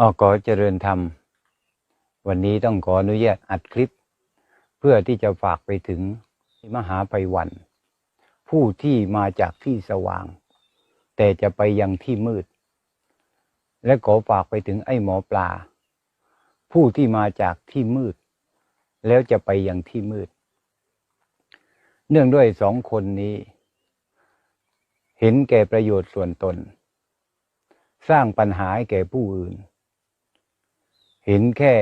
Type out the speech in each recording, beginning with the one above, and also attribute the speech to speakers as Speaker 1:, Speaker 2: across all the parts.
Speaker 1: อ๋อขอเจริญธรรม วันนี้ต้องขออนุญาตอัดคลิป เพื่อที่จะฝากไปถึงมหาไปวัน ผู้ที่มาจากที่สว่าง แต่จะไปยังที่มืด และขอฝากไปถึงไอ้หมอปลา ผู้ที่มาจากที่มืด แล้วจะไปยังที่มืด เนื่องด้วยสองคนนี้ เห็นแก่ประโยชน์ส่วนตน สร้างปัญหาให้แก่ผู้อื่น เห็นแค่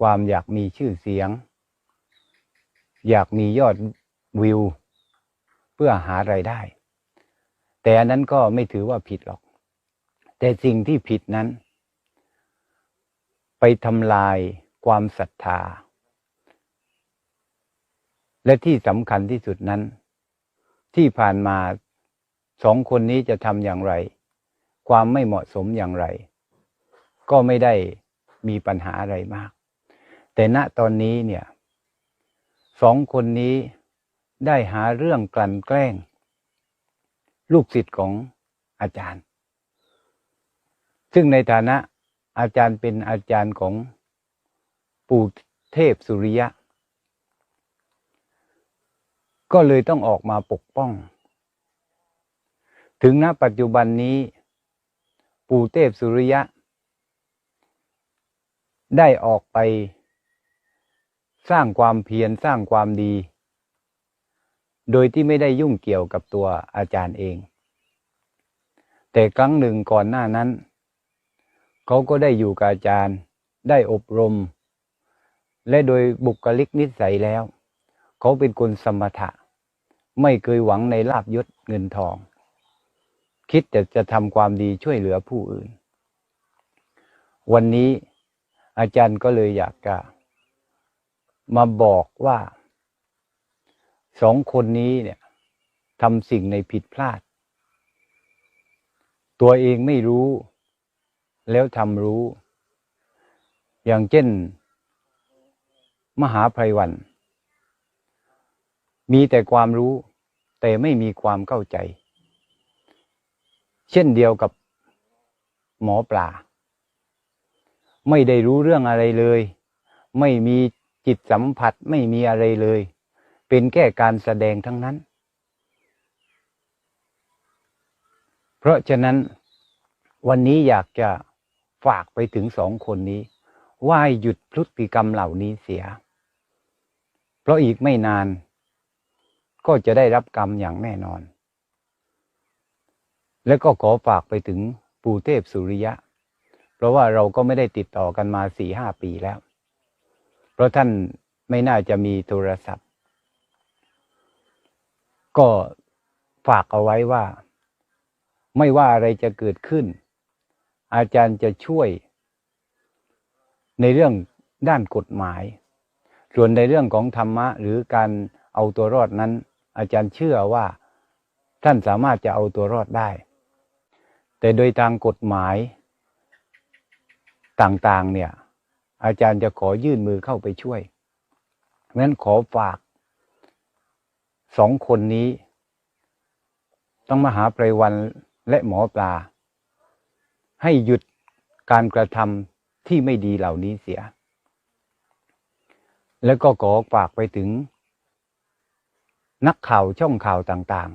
Speaker 1: ความอยากมีชื่อเสียง อยากมียอดวิว เพื่อหาไรายได้ แต่อันนั้นก็ไม่ถือว่าผิดหรอก แต่สิ่งที่ผิดนั้น ไปทำลายความศรัทธา และที่สำคัญที่สุดนั้น ที่ผ่านมาสองคนนี้จะทำอย่างไร ความไม่เหมาะสมอย่างไร ก็ไม่ได้ มีปัญหาอะไรมาก แต่ณตอนนี้เนี่ยสองคนนี้ได้หาเรื่องกลั่นแกล้ง ลูกศิษย์ของอาจารย์ ซึ่งในฐานะอาจารย์เป็นอาจารย์ของปู่เทพสุริยะ ก็เลยต้องออกมาปกป้อง ถึงณปัจจุบันนี้ ปู่เทพสุริยะ ได้ออกไป สร้างความเพียรสร้างความดี โดยที่ไม่ได้ยุ่งเกี่ยวกับตัวอาจารย์เอง แต่ครั้งหนึ่งก่อนหน้านั้น เขาก็ได้อยู่กับอาจารย์ ได้อบรม และโดยบุคลิกนิสัยแล้ว เขาเป็นคนสมถะ ไม่เคยหวังในลาบยศเงินทอง คิดแต่จะทำความดีช่วยเหลือผู้อื่น วันนี้ อาจารย์ก็เลยอยากจะมาบอกว่าสองคนนี้เนี่ยทำสิ่งในผิดพลาด ตัวเองไม่รู้ แล้วทำรู้ อย่างเช่น มหาไพรวัน มีแต่ความรู้ แต่ไม่มีความเข้าใจ เช่นเดียวกับหมอปลา ไม่ได้รู้เรื่องอะไรเลย ไม่มีจิตสัมผัสไม่มีอะไรเลย เป็นแค่การแสดงทั้งนั้น เพราะฉะนั้น วันนี้อยากจะฝากไปถึงสองคนนี้ ว่าหยุดพฤติกรรมเหล่านี้เสีย เพราะอีกไม่นาน ก็จะได้รับกรรมอย่างแน่นอน และก็ขอฝากไปถึงปู่เทพสุริยะ ราะว่าเราก็ไม่ได้ติดต่อกันมาสี่ห้าปีแล้ว เพราะท่านไม่น่าจะมีโทรศัพท์ ก็ฝากเอาไว้ว่า ไม่ว่าอะไรจะเกิดขึ้น อาจารย์จะช่วย ในเรื่องด้านกฎหมาย ส่วนในเรื่องของธรรมะ หรือการเอาตัวรอดนั้น อาจารย์เชื่อว่า ท่านสามารถจะเอาตัวรอดได้ แต่โดยทางกฎหมาย ต่างๆ เนี่ย อาจารย์จะขอยื่นมือเข้าไปช่วยงั้นขอฝากสองคนนี้ ต้องมาหาไพรวันและหมอปลา ให้หยุดการกระทำที่ไม่ดีเหล่านี้เสีย แล้วก็ขอฝากไปถึง นักข่าวช่องข่าวต่าง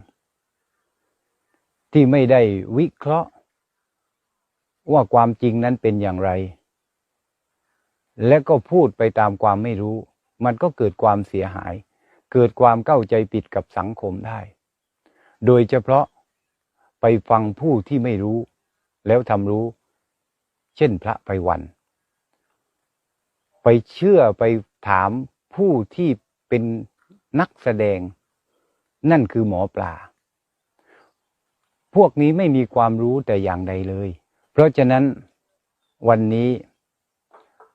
Speaker 1: ๆ ที่ไม่ได้วิเคราะห์ ว่าความจริงนั้นเป็นอย่างไร และก็พูดไปตามความไม่รู้ มันก็เกิดความเสียหาย เกิดความเข้าใจผิดกับสังคมได้ โดยเฉพาะไปฟังผู้ที่ไม่รู้ แล้วทำรู้ เช่นพระไพวัน ไปเชื่อไปถามผู้ที่เป็นนักแสดง นั่นคือหมอปลา พวกนี้ไม่มีความรู้แต่อย่างใดเลย เพราะฉะนั้นวันนี้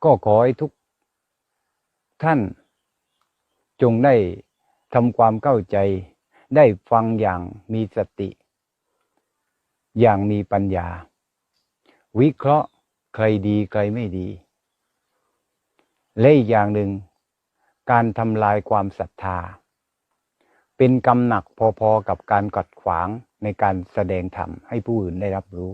Speaker 1: ก็ขอให้ทุกท่าน จงได้ทำความเข้าใจ ได้ฟังอย่างมีสติ อย่างมีปัญญา วิเคราะห์ใครดีใครไม่ดี และอีกอย่างหนึ่ง การทำลายความศรัทธา เป็นกรรมหนักพอๆกับการกัดขวางในการแสดงธรรมให้ผู้อื่นได้รับรู้